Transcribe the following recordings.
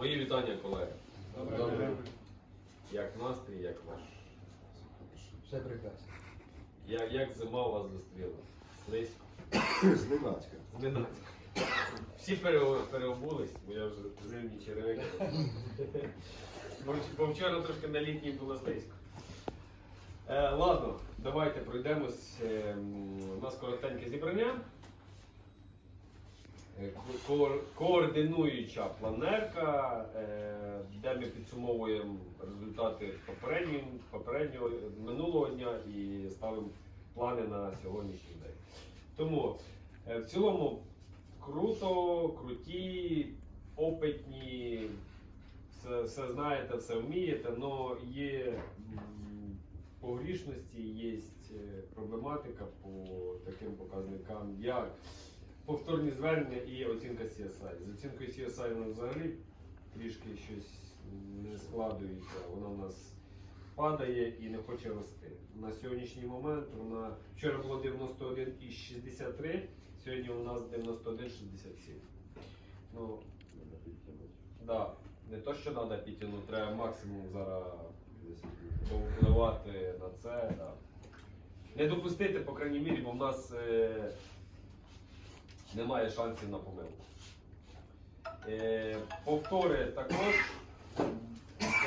Мої вітання, колеги. Добре. Як настрій, як ваш? Все прекрасно. Як, як зима вас зустріла? Слизько? Зненацька. Зненацька. Всі пере- переобулись, бо я вже зимні черевики. Бо вч- Бо вчора трошки на літній було слизько. Е, ладно, давайте пройдемось. Е, м, у нас коротеньке зібрання. Е, ко- коор- Координуюча планерка, е, де ми підсумовуємо результати попереднього, попереднього минулого дня і ставимо плани на сьогоднішній день. Тому е, в цілому круто, круті, опитні, все, все знаєте, все вмієте, але є погрішності, є проблематика по таким показникам, як повторні звернення і оцінка CSI. З оцінкою CSI нас взагалі трішки щось не складується, вона у нас падає і не хоче рости. На сьогоднішній момент вона вчора було 91,63, сьогодні у нас 91,67. Ну, да, не то, що треба підтягнути, треба максимум зараз повпливати на це. Да. Не допустити, по крайній мірі, бо в нас е, немає шансів на помилку. Е, повтори також.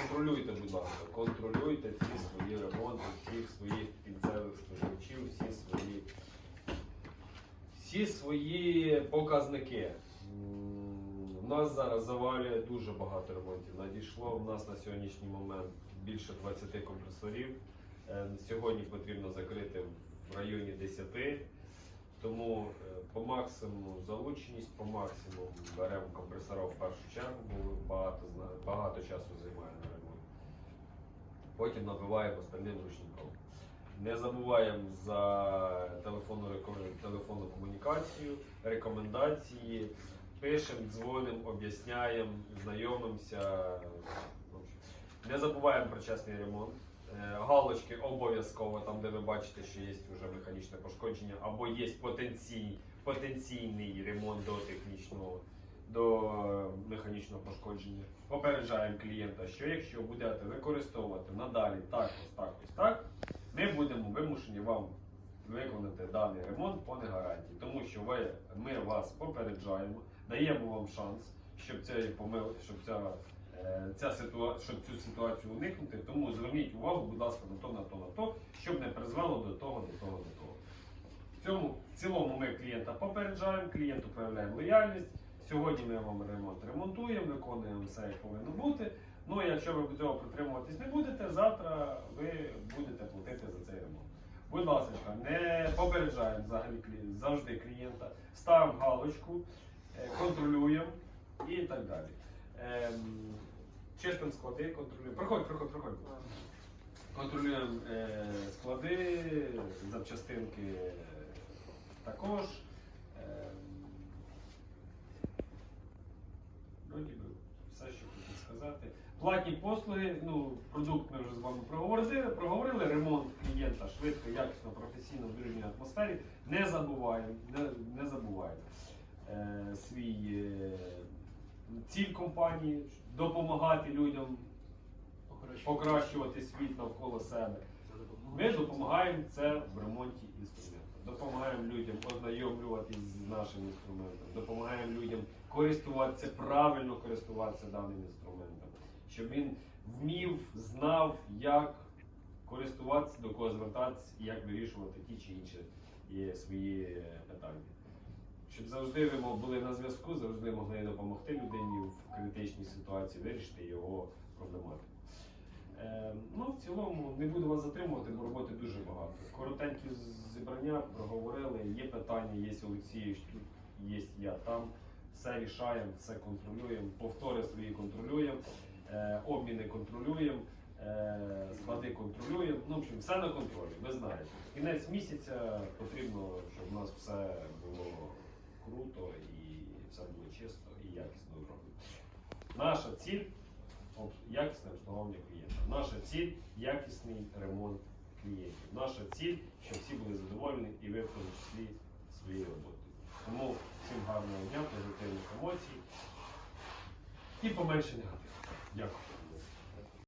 Контролюйте, будь ласка, контролюйте всі свої ремонти, всіх своїх кінцевих споживачів, всі свої, всі свої показники. У нас зараз завалює дуже багато ремонтів. Надійшло в нас на сьогоднішній момент більше 20 компресорів. Е, Сьогодні потрібно закрити в районі 10. Тому е, по максимуму залученість, по максимуму беремо компресора в першу чергу, бо багато, багато часу займає на ремонт. Потім набиваємо остальним ручником. Не забуваємо за телефонну, телефонну комунікацію, рекомендації. Пишемо, дзвонимо, об'ясняємо, знайомимося. Не забуваємо про чесний ремонт. Е, Галочки обов'язково там, де ви бачите, що є вже механічне пошкодження, або є потенцій, потенційний ремонт до технічного, до е, механічного пошкодження. Попереджаємо клієнта, що якщо будете використовувати надалі так, ось так, ось так, ми будемо вимушені вам виконати даний ремонт по негарантії. Тому що ви, ми вас попереджаємо, даємо вам шанс, щоб цієї помилки, щоб ця ця ситуа... щоб цю ситуацію уникнути. Тому зверніть увагу, будь ласка, на то, на то, на то, щоб не призвело до того, до того, до того. В цьому в цілому ми клієнта попереджаємо, клієнту проявляємо лояльність. Сьогодні ми вам ремонт ремонтуємо, виконуємо все, як повинно бути. Ну і якщо ви цього притримуватись не будете, завтра ви будете платити за цей ремонт. Будь ласка, не попереджаємо взагалі завжди клієнта, ставимо галочку, е, контролюємо і так далі. Чистимо склади, контролюємо. Проходь, проходь, проходь. Контролюємо е, склади, запчастинки е, також. Ем, Вроді би все, що хотів сказати. Платні послуги, ну, продукт ми вже з вами проговорили, проговорили. ремонт клієнта швидко, якісно, професійно, в дружній атмосфері. Не забуваємо, не, не забуваємо е, свій е, ціль компанії, допомагати людям покращувати світ навколо себе. Ми допомагаємо це в ремонті інструменту. Допомагаємо людям ознайомлюватись з нашим інструментом, допомагаємо людям користуватися, правильно користуватися даним інструментом, щоб він вмів, знав, як користуватися, до кого звертатися і як вирішувати ті чи інші е, свої е, питання. Щоб завжди ви були на зв'язку, завжди могли допомогти людині в критичній ситуації вирішити його проблематику. Е, ну, в цілому не буду вас затримувати, бо роботи дуже багато. Коротенькі зібрання проговорили, є питання, є Олексійович є я там. Все рішаємо, все контролюємо, повтори свої контролюємо, е, обміни контролюємо, е, склади контролюємо. Ну, в общем, все на контролі, ви знаєте. Кінець місяця потрібно, щоб у нас все було круто і все було чисто і якісно зроблено. Наша ціль якісне обслуговування клієнта. Наша ціль якісний ремонт клієнтів. Наша ціль, щоб всі були задоволені і ви в тому числі своєю роботою. Тому всім гарного дня, позитивних емоцій. і поменше негативу. Дякую.